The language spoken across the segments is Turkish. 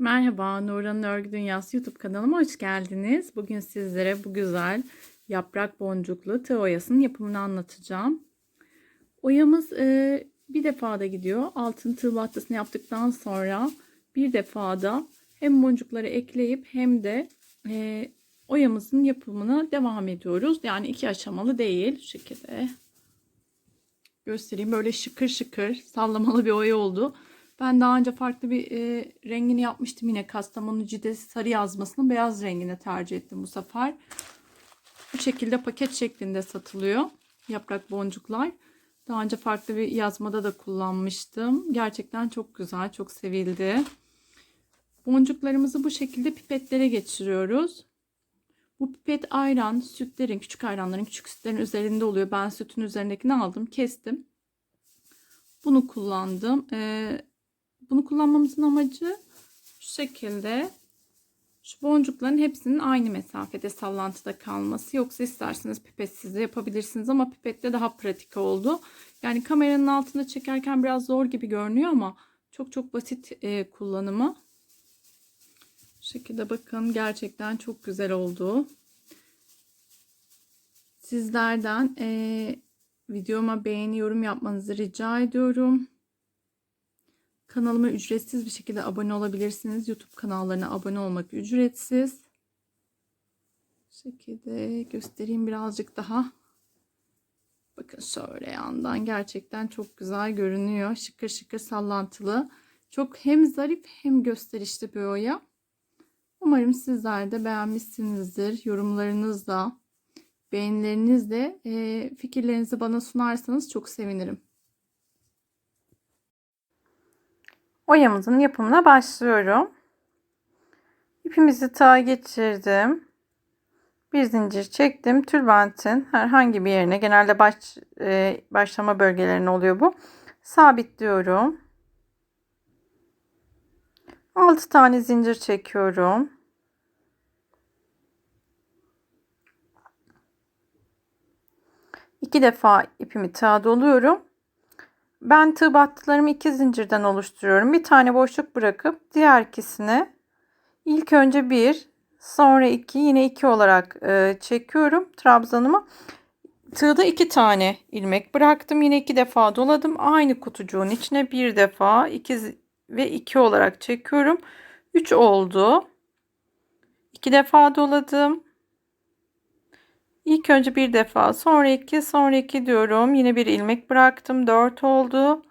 Merhaba, Nurhan'ın Örgü Dünyası YouTube kanalıma hoş geldiniz. Bugün sizlere bu güzel yaprak boncuklu tığ oyasının yapımını anlatacağım. Oyamız e, bir defada gidiyor. Altın tığ battısını yaptıktan sonra bir defada hem boncukları ekleyip hem de e, oyamızın yapımına devam ediyoruz. Yani iki aşamalı değil. Şu şekilde göstereyim. Böyle şıkır şıkır sallamalı bir oya oldu. Ben daha önce farklı bir e, rengini yapmıştım yine Kastamonu cidesi sarı yazmasını beyaz rengine tercih ettim bu sefer. Bu şekilde paket şeklinde satılıyor yaprak boncuklar. Daha önce farklı bir yazmada da kullanmıştım. Gerçekten çok güzel, çok sevildi. Boncuklarımızı bu şekilde pipetlere geçiriyoruz. Bu pipet ayran, sütlerin, küçük ayranların, küçük sütlerin üzerinde oluyor. Ben sütün üzerindekini aldım, kestim. Bunu kullandım. Ee, bunu kullanmamızın amacı şu şekilde şu boncukların hepsinin aynı mesafede sallantıda kalması. Yoksa isterseniz pipetsiz de yapabilirsiniz ama pipette daha pratik oldu. Yani kameranın altında çekerken biraz zor gibi görünüyor ama çok çok basit e, kullanımı. Şu şekilde bakın gerçekten çok güzel oldu. Sizlerden e, videoma beğeni yorum yapmanızı rica ediyorum. Kanalıma ücretsiz bir şekilde abone olabilirsiniz. YouTube kanallarına abone olmak ücretsiz. Bu şekilde göstereyim birazcık daha. Bakın şöyle yandan gerçekten çok güzel görünüyor. Şıkır şıkır sallantılı. Çok hem zarif hem gösterişli bir oya. Umarım sizler de beğenmişsinizdir. Yorumlarınızla, beğenilerinizle fikirlerinizi bana sunarsanız çok sevinirim. Oyamızın yapımına başlıyorum. İpimizi tağa geçirdim. Bir zincir çektim. Tülbentin herhangi bir yerine genelde baş, e, başlama bölgelerine oluyor bu. Sabitliyorum. 6 tane zincir çekiyorum. İki defa ipimi tığa doluyorum. Ben tığ battılarımı iki zincirden oluşturuyorum. Bir tane boşluk bırakıp diğer ikisini ilk önce bir sonra iki yine iki olarak e, çekiyorum trabzanımı. Tığda iki tane ilmek bıraktım. Yine iki defa doladım. Aynı kutucuğun içine bir defa iki ve iki olarak çekiyorum. Üç oldu. İki defa doladım. İlk önce bir defa sonra iki sonra iki diyorum. Yine bir ilmek bıraktım. Dört oldu.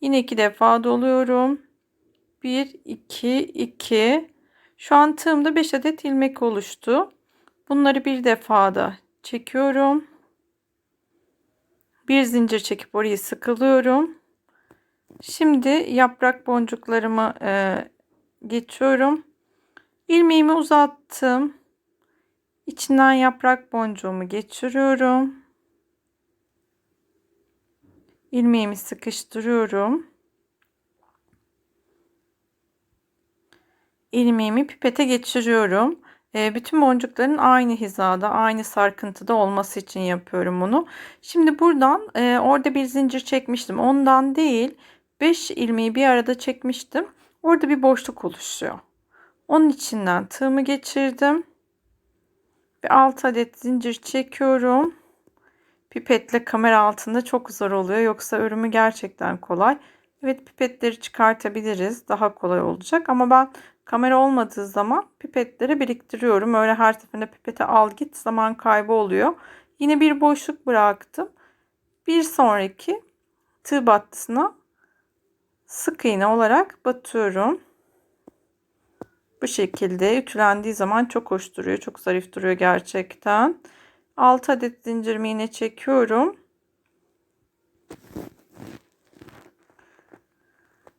Yine iki defa doluyorum. Bir, iki, iki. Şu an tığımda beş adet ilmek oluştu. Bunları bir defada çekiyorum. Bir zincir çekip orayı sıkılıyorum. Şimdi yaprak boncuklarımı e, geçiyorum. İlmeğimi uzattım. İçinden yaprak boncuğumu geçiriyorum. ilmeğimi sıkıştırıyorum. ilmeğimi pipete geçiriyorum. Ee, bütün boncukların aynı hizada, aynı sarkıntıda olması için yapıyorum bunu. Şimdi buradan e, orada bir zincir çekmiştim. Ondan değil 5 ilmeği bir arada çekmiştim. Orada bir boşluk oluşuyor. Onun içinden tığımı geçirdim. Ve 6 adet zincir çekiyorum. Pipetle kamera altında çok zor oluyor. Yoksa örümü gerçekten kolay. Evet pipetleri çıkartabiliriz. Daha kolay olacak. Ama ben kamera olmadığı zaman pipetleri biriktiriyorum. Öyle her seferinde pipete al git zaman kaybı oluyor. Yine bir boşluk bıraktım. Bir sonraki tığ battısına sık iğne olarak batıyorum. Bu şekilde ütülendiği zaman çok hoş duruyor. Çok zarif duruyor gerçekten. 6 adet zincirimi yine çekiyorum.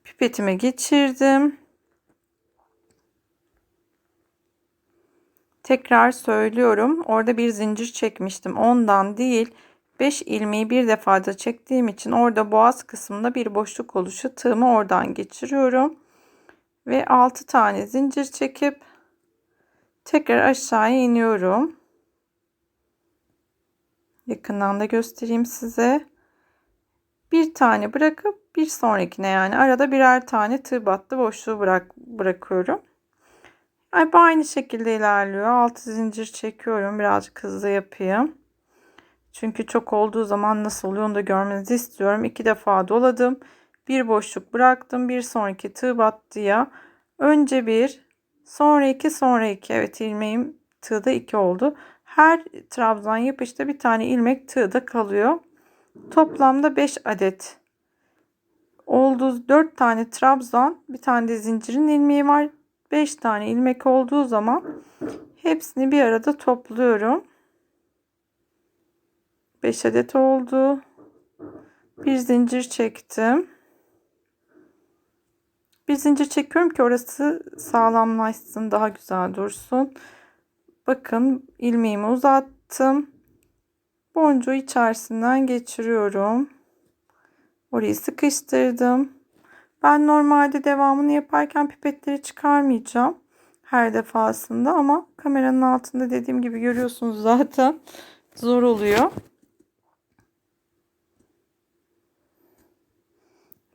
Pipetime geçirdim. Tekrar söylüyorum. Orada bir zincir çekmiştim. Ondan değil 5 ilmeği bir defada çektiğim için orada boğaz kısmında bir boşluk oluşu tığımı oradan geçiriyorum ve 6 tane zincir çekip tekrar aşağıya iniyorum. Yakından da göstereyim size. Bir tane bırakıp bir sonrakine yani arada birer tane tığ battı boşluğu bırak bırakıyorum. Hep aynı şekilde ilerliyor. Altı zincir çekiyorum. Birazcık hızlı yapayım. Çünkü çok olduğu zaman nasıl oluyor onu da görmenizi istiyorum. İki defa doladım. Bir boşluk bıraktım. Bir sonraki tığ battıya. Önce bir, sonra iki, sonra iki. Evet ilmeğim tığda iki oldu. Her trabzan yapışta bir tane ilmek tığda kalıyor. Toplamda 5 adet oldu. 4 tane trabzan, bir tane de zincirin ilmeği var. 5 tane ilmek olduğu zaman hepsini bir arada topluyorum. 5 adet oldu. Bir zincir çektim. Bir zincir çekiyorum ki orası sağlamlaşsın, daha güzel dursun. Bakın ilmeğimi uzattım. Boncuğu içerisinden geçiriyorum. Orayı sıkıştırdım. Ben normalde devamını yaparken pipetleri çıkarmayacağım her defasında ama kameranın altında dediğim gibi görüyorsunuz zaten zor oluyor.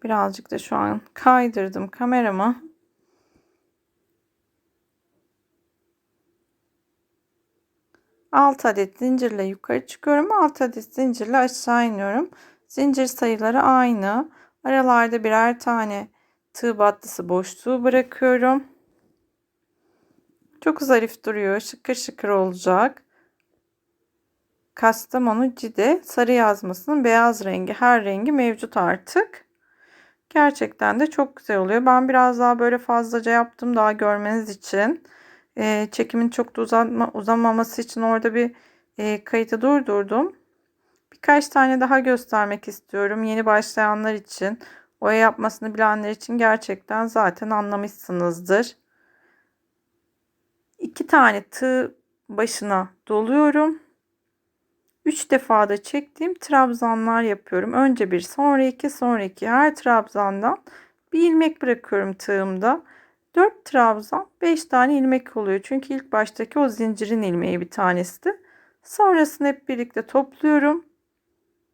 Birazcık da şu an kaydırdım kameramı. Alt adet zincirle yukarı çıkıyorum. Alt adet zincirle aşağı iniyorum. Zincir sayıları aynı. Aralarda birer tane tığ battısı boşluğu bırakıyorum. Çok zarif duruyor. Şıkır şıkır olacak. Kastamonu Cide sarı yazmasının beyaz rengi her rengi mevcut artık. Gerçekten de çok güzel oluyor. Ben biraz daha böyle fazlaca yaptım daha görmeniz için. E, çekimin çok da uzatma, uzamaması için orada bir e, kayıtı durdurdum. Birkaç tane daha göstermek istiyorum. Yeni başlayanlar için, oya yapmasını bilenler için gerçekten zaten anlamışsınızdır. İki tane tığ başına doluyorum. Üç defa da çektiğim trabzanlar yapıyorum. Önce bir, sonra iki, sonra iki. Her trabzandan bir ilmek bırakıyorum tığımda. 4 trabzan 5 tane ilmek oluyor. Çünkü ilk baştaki o zincirin ilmeği bir tanesi. Sonrasını hep birlikte topluyorum.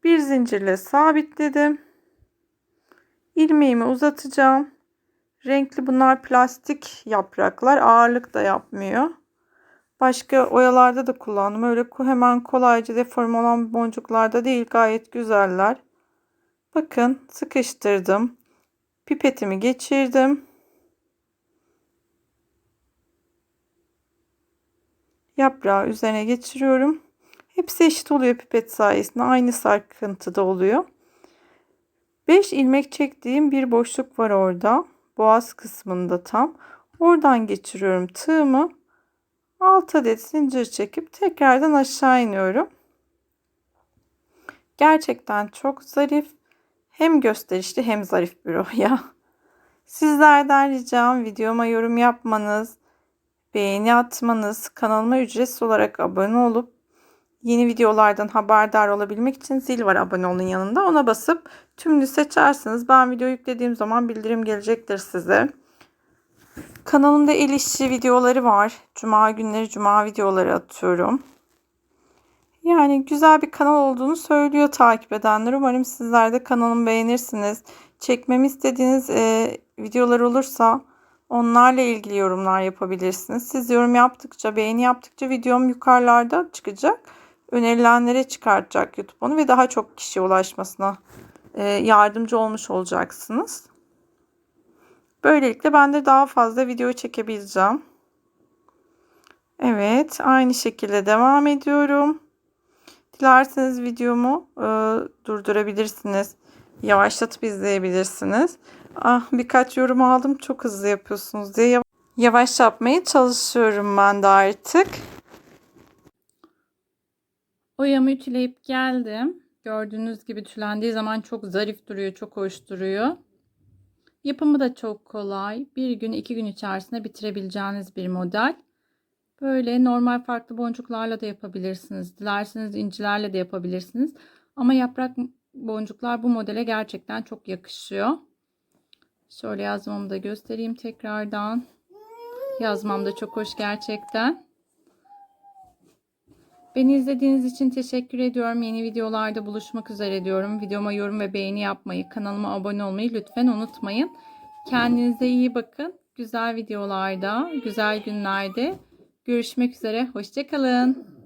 Bir zincirle sabitledim. İlmeğimi uzatacağım. Renkli bunlar plastik yapraklar. Ağırlık da yapmıyor. Başka oyalarda da kullandım. Öyle hemen kolayca deforme olan boncuklarda değil. Gayet güzeller. Bakın sıkıştırdım. Pipetimi geçirdim. Yaprağı üzerine geçiriyorum. Hepsi eşit oluyor pipet sayesinde. Aynı sarkıntıda oluyor. 5 ilmek çektiğim bir boşluk var orada. Boğaz kısmında tam. Oradan geçiriyorum tığımı. 6 adet zincir çekip tekrardan aşağı iniyorum. Gerçekten çok zarif. Hem gösterişli hem zarif bir oya. Sizlerden ricam videoma yorum yapmanız, beğeni atmanız, kanalıma ücretsiz olarak abone olup yeni videolardan haberdar olabilmek için zil var abone olun yanında. Ona basıp tümünü seçersiniz. Ben video yüklediğim zaman bildirim gelecektir size. Kanalımda el işi videoları var. Cuma günleri cuma videoları atıyorum. Yani güzel bir kanal olduğunu söylüyor takip edenler. Umarım sizler de kanalımı beğenirsiniz. Çekmemi istediğiniz e, videolar olursa onlarla ilgili yorumlar yapabilirsiniz. Siz yorum yaptıkça, beğeni yaptıkça videom yukarılarda çıkacak. Önerilenlere çıkartacak YouTube onu ve daha çok kişiye ulaşmasına e, yardımcı olmuş olacaksınız. Böylelikle ben de daha fazla video çekebileceğim. Evet, aynı şekilde devam ediyorum. Dilerseniz videomu e, durdurabilirsiniz. Yavaşlatıp izleyebilirsiniz. Ah, birkaç yorum aldım. Çok hızlı yapıyorsunuz diye yavaş yapmaya çalışıyorum ben de artık. Oyamı ütüleyip geldim. Gördüğünüz gibi tülendiği zaman çok zarif duruyor, çok hoş duruyor. Yapımı da çok kolay. Bir gün, iki gün içerisinde bitirebileceğiniz bir model. Böyle normal farklı boncuklarla da yapabilirsiniz. Dilerseniz incilerle de yapabilirsiniz. Ama yaprak boncuklar bu modele gerçekten çok yakışıyor. Şöyle yazmamı da göstereyim tekrardan. Yazmam da çok hoş gerçekten. Beni izlediğiniz için teşekkür ediyorum. Yeni videolarda buluşmak üzere diyorum. Videoma yorum ve beğeni yapmayı, kanalıma abone olmayı lütfen unutmayın. Kendinize iyi bakın. güzel videolarda, güzel günlerde görüşmek üzere. Hoşçakalın.